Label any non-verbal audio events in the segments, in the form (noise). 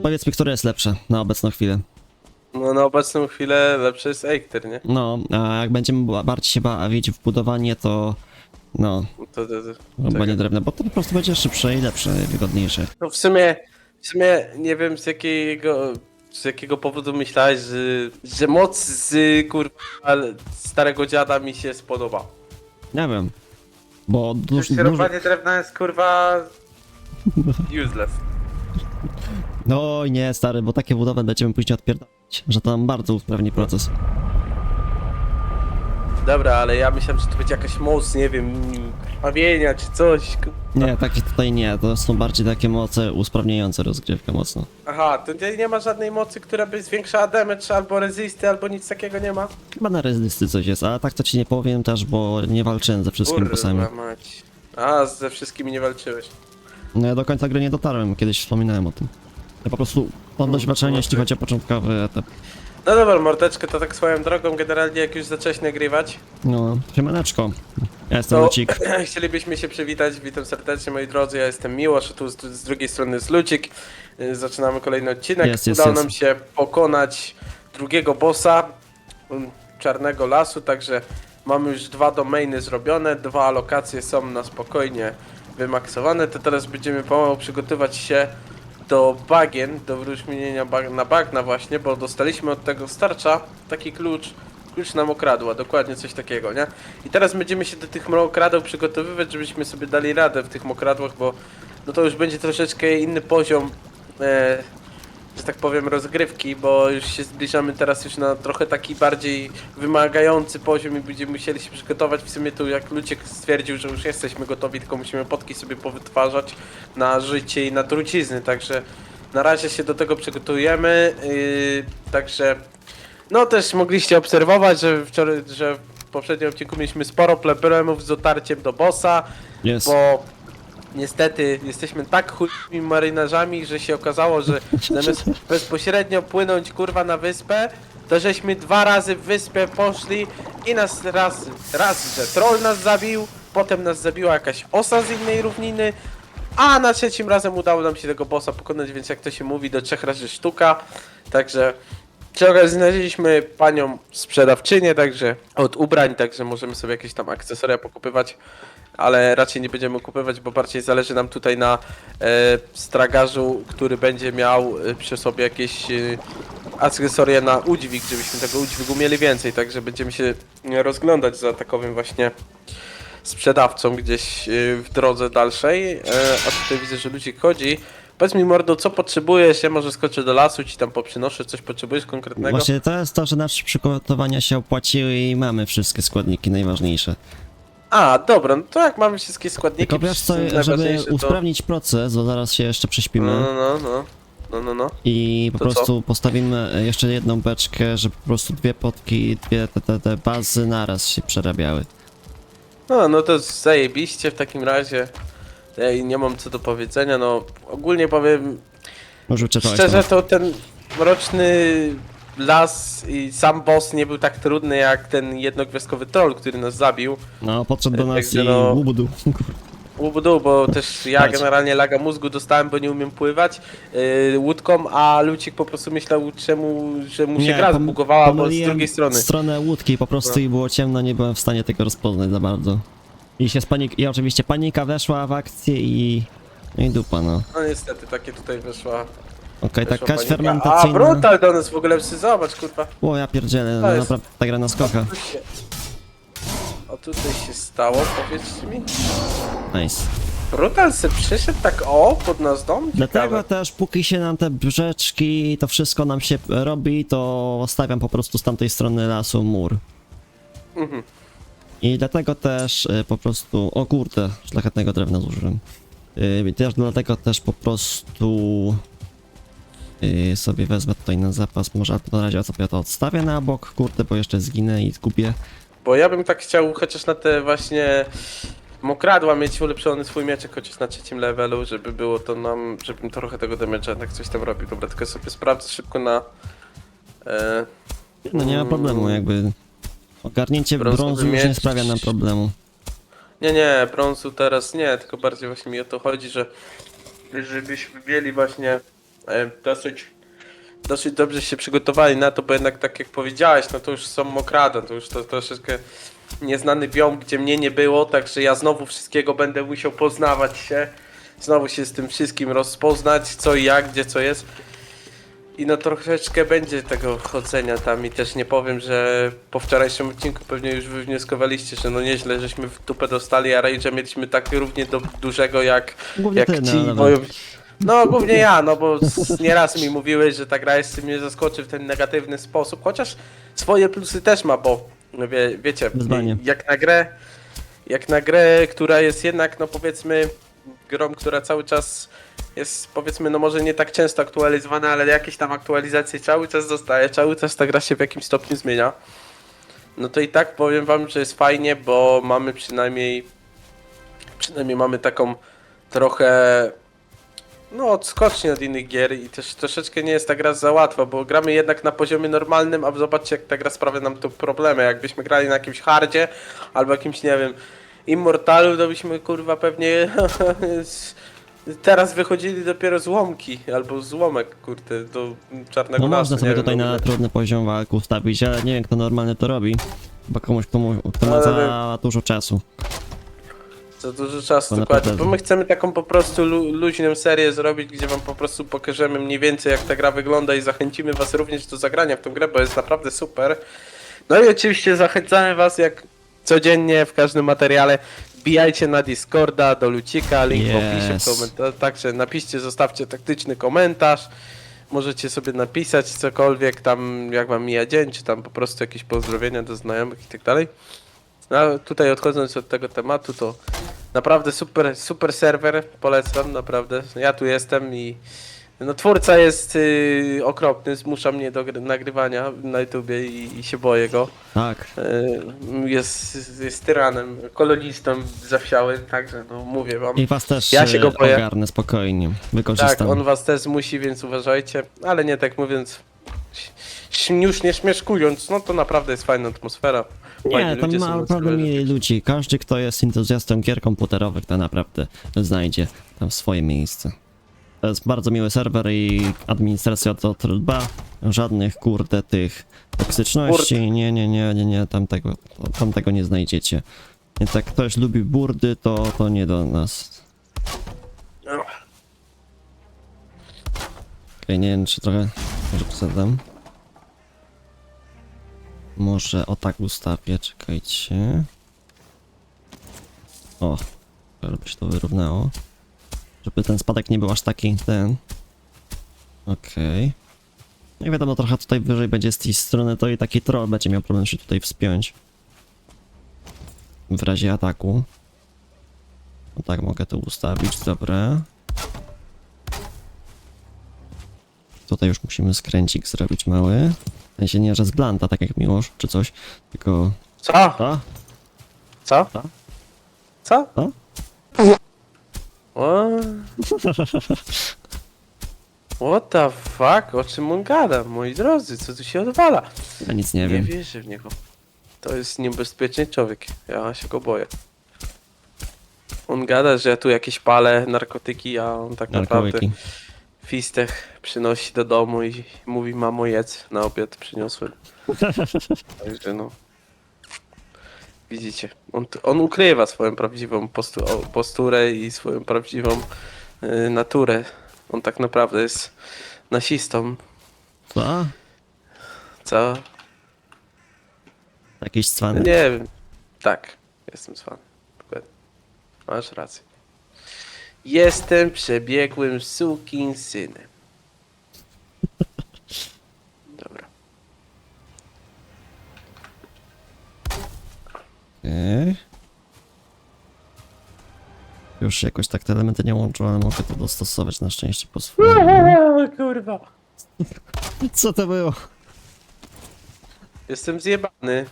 Powiedz mi, które jest lepsze na obecną chwilę. No na obecną chwilę lepszy jest Eichter, nie? No, a jak będziemy ba- bardziej się bawić w budowanie, to no, To, to, to, chyba tak. nie drewno, bo to po prostu będzie szybsze i lepsze, wygodniejsze. no w sumie, w sumie nie wiem z jakiego, z jakiego powodu myślałeś, że, że moc z kurwa starego dziada mi się spodoba. Nie wiem, bo dużo, rąbanie drewna jest kurwa (laughs) useless. No nie, stary, bo takie budowy będziemy później odpierdalać, że to nam bardzo usprawni proces. Dobra, ale ja myślałem, że to będzie jakaś moc, nie wiem, krwawienia czy coś. ku- Nie, takie tutaj nie, to są bardziej takie moce usprawniające rozgrywkę mocno. Aha, to nie, nie ma żadnej mocy, która by zwiększała damage albo resisty, albo nic takiego nie ma? Chyba na rezysty coś jest, ale tak to ci nie powiem też, bo nie walczyłem ze wszystkimi bossami. Mać. A, ze wszystkimi nie walczyłeś. No ja do końca gry nie dotarłem, kiedyś wspominałem o tym. Ja po prostu mam doświadczenie, jeśli chodzi o początkowy etap. No dobra, mordeczkę, to tak swoją drogą, generalnie jak już zacząłeś nagrywać, No, siemaneczko. Ja jestem to Lucik. (clears throat) chcielibyśmy się przywitać. Witam serdecznie moi drodzy, ja jestem Miłosz, a tu z, z drugiej strony jest Lucik. Y, Zaczynamy kolejny odcinek. Jest, jest, Udało jest. nam się pokonać drugiego bossa mm, Czarnego Lasu, także mamy już dwa domainy zrobione, dwa lokacje są na spokojnie wymaksowane. To teraz będziemy pomału przygotować się do bagien, do wyróżnienia bag na bagna właśnie, bo dostaliśmy od tego starcza taki klucz, klucz na mokradła, dokładnie coś takiego, nie? I teraz będziemy się do tych mokradeł przygotowywać, żebyśmy sobie dali radę w tych mokradłach, bo no to już będzie troszeczkę inny poziom, e, że tak powiem, rozgrywki, bo już się zbliżamy teraz już na trochę taki bardziej wymagający poziom i będziemy musieli się przygotować. W sumie tu jak Luciek stwierdził, że już jesteśmy gotowi, tylko musimy potki sobie powytwarzać na życie i na trucizny, także na razie się do tego przygotujemy, yy, także no też mogliście obserwować, że wczoraj, że w poprzednim odcinku mieliśmy sporo problemów z dotarciem do bossa, Jest. bo niestety jesteśmy tak chujnymi marynarzami, że się okazało, że zamiast bezpośrednio płynąć kurwa na wyspę, to żeśmy dwa razy w wyspę poszli i nas raz, raz, że troll nas zabił, potem nas zabiła jakaś osa z innej równiny, a na trzecim razem udało nam się tego bossa pokonać, więc jak to się mówi, do trzech razy sztuka, także przy znaleźliśmy panią sprzedawczynię, także od ubrań, także możemy sobie jakieś tam akcesoria pokupywać, ale raczej nie będziemy kupywać, bo bardziej zależy nam tutaj na e, stragarzu, który będzie miał e, przy sobie jakieś e, akcesoria na udźwig, żebyśmy tego udźwigu mieli więcej, także będziemy się rozglądać za takowym właśnie sprzedawcą gdzieś e, w drodze dalszej, e, a tutaj widzę, że ludzi chodzi. Powiedz mi mordo, co potrzebujesz? Ja może skoczę do lasu, ci tam poprzynoszę, coś potrzebujesz konkretnego? Właśnie to jest to, że nasze przygotowania się opłaciły i mamy wszystkie składniki najważniejsze. A, dobra, no to jak mamy wszystkie składniki, Tylko wiesz co, żeby to- usprawnić proces, bo zaraz się jeszcze prześpimy No, no, no, no, no, no, no. i po To prostu postawimy jeszcze jedną beczkę, żeby po prostu dwie potki, dwie te, te, te bazy naraz się przerabiały. No, no to zajebiście w takim razie. Ja nie mam co do powiedzenia, no ogólnie powiem, Może czytałeś szczerze to ten mroczny las i sam boss nie był tak trudny jak ten jednogwiazdkowy troll, który nas zabił. No, podszedł do nas Także i no- łubudu. Łubudu, bo też ja Chodź. generalnie laga mózgu dostałem, bo nie umiem pływać yy, łódką, a Lucik po prostu myślał, czemu, że mu się gra pom- zbugowała, bo z pomyliłem drugiej strony. stronę łódki po prostu No. i było ciemno, nie byłem w stanie tego rozpoznać za bardzo. I się spanik... I oczywiście panika weszła w akcję i... No i dupa, no. No niestety, takie tutaj wyszła. Okej, taka panika. A, fermentacyjna... brutal do nas w ogóle psy, zobacz kurwa. O, ja pierdzielę, no jest- naprawdę ta gra na skoka. Tu się... A tutaj się stało, powiedzcie mi. Nice. Brutal se przyszedł tak o, pod nas dom? Dlatego Ciekawe. też póki się nam te brzeczki, to wszystko nam się robi, to stawiam po prostu z tamtej strony lasu mur. Mhm. I dlatego też y, po prostu, o kurde, szlachetnego drewna zużyłem. Y, też dlatego też po prostu y, sobie wezmę tutaj na zapas, może albo na razie sobie to odstawię na bok, kurde, bo jeszcze zginę i zgubię. Bo ja bym tak chciał chociaż na te właśnie mokradła mieć ulepszony swój mieczek chociaż na trzecim levelu, żeby było to nam, żebym trochę tego damage'a tak coś tam robił. Dobra, tylko sobie sprawdzę szybko na... E, No nie ma problemu, mm, jakby ogarnięcie brązu już nie sprawia nam problemu. Nie, nie, brązu teraz nie, tylko bardziej właśnie mi o to chodzi, że żebyśmy mieli właśnie dosyć, dosyć dobrze się przygotowali na to, bo jednak tak jak powiedziałeś, no to już są mokrada, to już to troszeczkę nieznany biom, gdzie mnie nie było, także ja znowu wszystkiego będę musiał poznawać się, znowu się z tym wszystkim rozpoznać, co i jak, gdzie co jest. I no troszeczkę będzie tego chodzenia tam i też nie powiem, że po wczorajszym odcinku pewnie już wywnioskowaliście, że no nieźle żeśmy w dupę dostali, a Rage'a mieliśmy tak równie do, dużego jak, Głównie jak ty, no, ci ale- wojownicy. No głównie ja, no bo s- nieraz mi mówiłeś, że ta gra jeszcze mnie zaskoczy w ten negatywny sposób, chociaż swoje plusy też ma, bo no wie, wiecie, Wyzwanie. jak na grę, jak na grę, która jest jednak, no powiedzmy, grą, która cały czas jest, powiedzmy, no może nie tak często aktualizowana, ale jakieś tam aktualizacje cały czas dostaje, cały czas ta gra się w jakimś stopniu zmienia. No to i tak powiem wam, że jest fajnie, bo mamy przynajmniej, przynajmniej mamy taką trochę, no odskocznie od innych gier i też troszeczkę nie jest ta gra za łatwa, bo gramy jednak na poziomie normalnym, a zobaczcie jak ta gra sprawia nam tu problemy. Jakbyśmy grali na jakimś hardzie albo jakimś, nie wiem, Immortalu, to byśmy kurwa pewnie (laughs) teraz wychodzili dopiero złomki albo złomek, kurde, do czarnego No lasu, można sobie wiem, tutaj w na trudny poziom walk ustawić, ale nie wiem kto normalnie to robi. Chyba komuś, komu, kto ma Ale za dużo czasu. Za dużo czasu, To dokładnie. Bo my chcemy taką po prostu lu luźną serię zrobić, gdzie wam po prostu pokażemy mniej więcej jak ta gra wygląda i zachęcimy was również do zagrania w tą grę, bo jest naprawdę super. No i oczywiście zachęcamy was jak codziennie w każdym materiale. Wbijajcie na Discorda, do Lucika, link w opisie, Yes. komentarzu. Także napiszcie, zostawcie taktyczny komentarz. Możecie sobie napisać cokolwiek tam, jak wam mija dzień, czy tam po prostu jakieś pozdrowienia do znajomych i tak dalej. No, a tutaj odchodząc od tego tematu, to naprawdę super, super serwer, polecam, naprawdę. Ja tu jestem i no twórca jest y, okropny, zmusza mnie do gry- nagrywania na YouTubie i, i się boję go. Tak. Y, jest, jest tyranem, kolonistą zawsiałym, także no mówię wam. I was też Ja się go e, boję. ogarnę spokojnie. Tak, Wykorzystam. on was też zmusi, więc uważajcie, ale nie tak mówiąc, śmiesznie śmieszkując, no to naprawdę jest fajna atmosfera. Nie, tam ma na naprawdę mili ludzi. Każdy, kto jest entuzjastą gier komputerowych, to naprawdę znajdzie tam swoje miejsce. To jest bardzo miły serwer i administracja to dba. Żadnych kurde tych toksyczności. Nie, nie, nie, nie, nie, tam tego, tam tego nie znajdziecie. Więc jak ktoś lubi burdy, to, to nie do nas. No. Okej, nie wiem, czy trochę może przesadzam. Może o tak ustawię, czekajcie. O, żeby się to wyrównało. Żeby ten spadek nie był aż taki ten. Okej. No i wiadomo, trochę tutaj wyżej będzie z tej strony, to i taki troll będzie miał problem się tutaj wspiąć. W razie ataku. No tak, mogę to ustawić, dobra. Tutaj już musimy skręcik zrobić mały. Sensie nie, że z blanta, tak jak Miłosz, czy coś, tylko... Co? A? Co? Co? Co? Co? O? What the fuck? O czym on gada, moi drodzy? Co tu się odwala? Ja nic nie Nie wiem. wierzę w niego. To jest niebezpieczny człowiek. Ja się go boję. On gada, że ja tu jakieś palę, narkotyki, a on tak naprawdę. Fistech przynosi do domu i mówi mamo jedz, na obiad przyniosłem. (laughs) Także no. Widzicie, on, on ukrywa swoją prawdziwą postu, posturę i swoją prawdziwą y, naturę. On tak naprawdę jest nasistą, Co? co? Jakiś cwany. nie wiem. Tak, jestem. Dokładnie. Masz rację. Jestem przebiegłym sukin synem. Dobra. Okej. Już jakoś tak te elementy nie łączą, ale mogę to dostosować na szczęście po swojemu. Kurwa. Co to było? Jestem zjebany.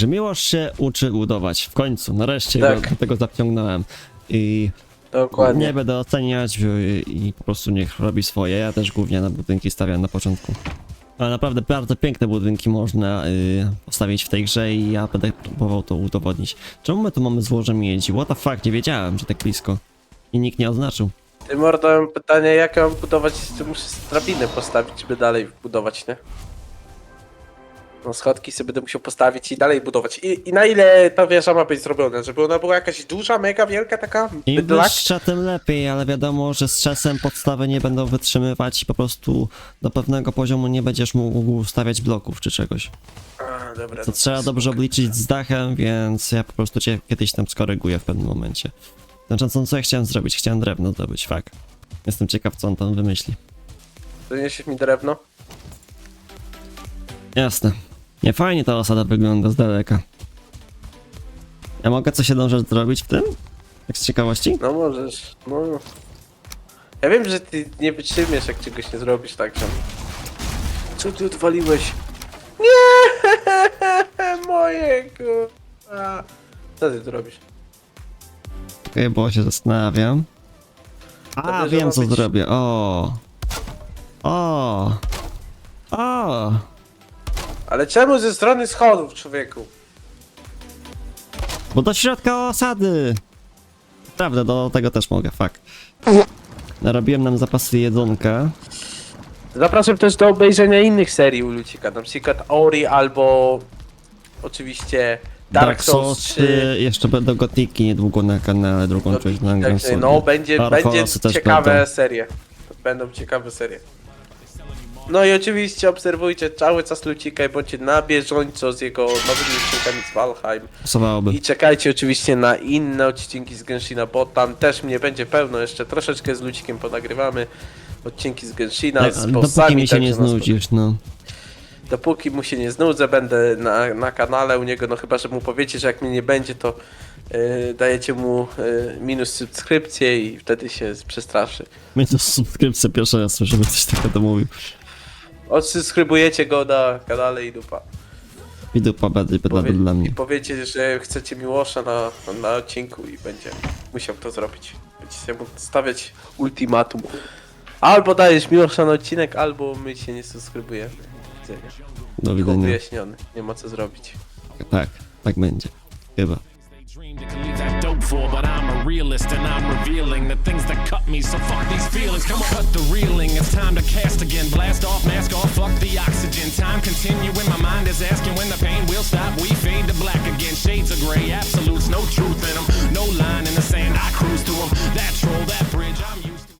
Także Miłosz się uczy budować. W końcu, nareszcie Tak. do tego zaciągnąłem. I Dokładnie. nie będę oceniać y, i po prostu niech robi swoje. Ja też głównie na budynki stawiam na początku. Ale naprawdę bardzo piękne budynki można y, postawić w tej grze i ja będę próbował to udowodnić. Czemu my tu mamy złoże miedzi? What the fuck, nie wiedziałem, że tak blisko. I nikt nie oznaczył. Ty mordo, mam pytanie, jak ja mam budować, muszę drabinę postawić, by dalej budować, nie? No schodki sobie będę musiał postawić i dalej budować. I, I na ile ta wieża ma być zrobiona? Żeby ona była jakaś duża, mega wielka taka? Im Bydlak? wyższa, tym lepiej, ale wiadomo, że z czasem podstawy nie będą wytrzymywać i po prostu do pewnego poziomu nie będziesz mógł stawiać bloków czy czegoś. A, dobra. To trzeba dobrze obliczyć z dachem, więc ja po prostu cię kiedyś tam skoryguję w pewnym momencie. Znaczy, co ja chciałem zrobić? Chciałem drewno zdobyć, fakt. Jestem ciekaw, co on tam wymyśli. Doniesiesz mi drewno? Jasne. Nie fajnie ta osada wygląda z daleka. Ja mogę coś jedną rzecz zrobić w tym? Tak z ciekawości? No możesz, no. Ja wiem, że ty nie wytrzymiesz, jak czegoś nie zrobisz, także... Co ty odwaliłeś? Nie, (laughs) mojego. A, Co ty tu robisz? Okej, bo się zastanawiam. A, Dobrze, że wiem ma co być- zrobię. O. O. O. Ale czemu ze strony schodów, człowieku? Bo do środka osady. Prawda, do tego też mogę, fakt. Narobiłem nam zapasy jedzonka. Zapraszam też do obejrzenia innych serii u Lucika, na przykład Ori albo oczywiście Dark, Souls 3. Jeszcze będą gotiki niedługo na kanale, drugą część nagram Tak, sobie. no, będzie, będzie też ciekawe będą. serie. Będą ciekawe serie. No i oczywiście obserwujcie cały czas Lucika i bądźcie na bieżąco z jego nowymi odcinkami z Valheim. Pasowałoby. I czekajcie oczywiście na inne odcinki z Genshina, bo tam też mnie będzie pełno, jeszcze troszeczkę z Lucikiem ponagrywamy odcinki z Genshina, Tak, z ale bossami. dopóki mi się nie znudzisz, no. Dopóki mu się nie znudzę, będę na, na kanale u niego, no chyba, że mu powiecie, że jak mnie nie będzie, to yy, dajecie mu yy, minus subskrypcję i wtedy się przestraszy. Mnie to subskrypcja pierwszy raz słyszę, żeby coś takiego mówił. Odsubskrybujecie go na kanale i dupa. I dupa dla, Powie- dla mnie. I powiecie, że chcecie Miłosza na, na odcinku i będzie musiał to zrobić. Będziecie mu stawiać ultimatum. Albo dajesz Miłosza na odcinek, albo my się nie subskrybujemy. Do Tylko widzenia. wyjaśniony, nie ma co zrobić. Tak, tak będzie. Chyba. To that dope for, but I'm a realist and I'm revealing the things that cut me. So fuck these feelings, come on, cut the reeling. It's time to cast again, blast off, mask off, fuck the oxygen. Time continuing, my mind is asking when the pain will stop. We fade to black again, shades of gray, absolutes, no truth in them. No line in the sand, I cruise through them. That troll,